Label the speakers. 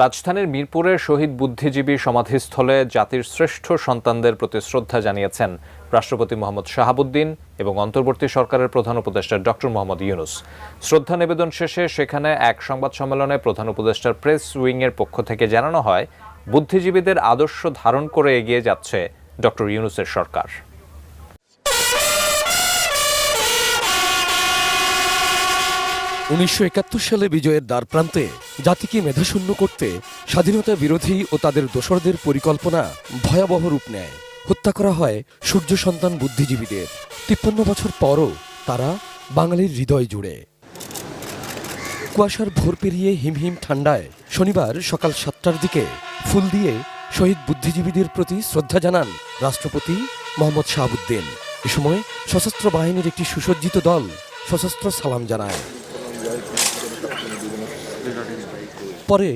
Speaker 1: রাজধানীর মিরপুরের শহীদ বুদ্ধিজীবী সমাধিস্থলে জাতির শ্রেষ্ঠ সন্তানদের প্রতি শ্রদ্ধা জানিয়েছেন রাষ্ট্রপতি মোহাম্মদ শাহাবুদ্দিন এবং অন্তর্বর্তী সরকারের প্রধান উপদেষ্টা ডক্টর মোহাম্মদ ইউনুস। শ্রদ্ধা নিবেদন শেষে সেখানে এক সংবাদ সম্মেলনে প্রধান উপদেষ্টার প্রেস উইংয়ের পক্ষ থেকে জানানো হয়, বুদ্ধিজীবীদের আদর্শ ধারণ করে এগিয়ে যাচ্ছে ডক্টর ইউনুসের সরকার।
Speaker 2: উনিশশো একাত্তর সালে বিজয়ের দ্বার প্রান্তে জাতিকে মেধাশূন্য করতে স্বাধীনতা বিরোধী ও তাদের দোসরদের পরিকল্পনা ভয়াবহ রূপ নেয়। হত্যা করা হয় সূর্য সন্তান বুদ্ধিজীবীদের। তিপ্পান্ন বছর পরও তারা বাঙালির হৃদয় জুড়ে। কুয়াশার ভোর পেরিয়ে হিমহিম ঠান্ডায় শনিবার সকাল সাতটার দিকে ফুল দিয়ে শহীদ বুদ্ধিজীবীদের প্রতি শ্রদ্ধা জানান রাষ্ট্রপতি মোহাম্মদ শাহাবুদ্দিন। এ সময় সশস্ত্র বাহিনীর একটি সুসজ্জিত দল সশস্ত্র সালাম জানায়। পরে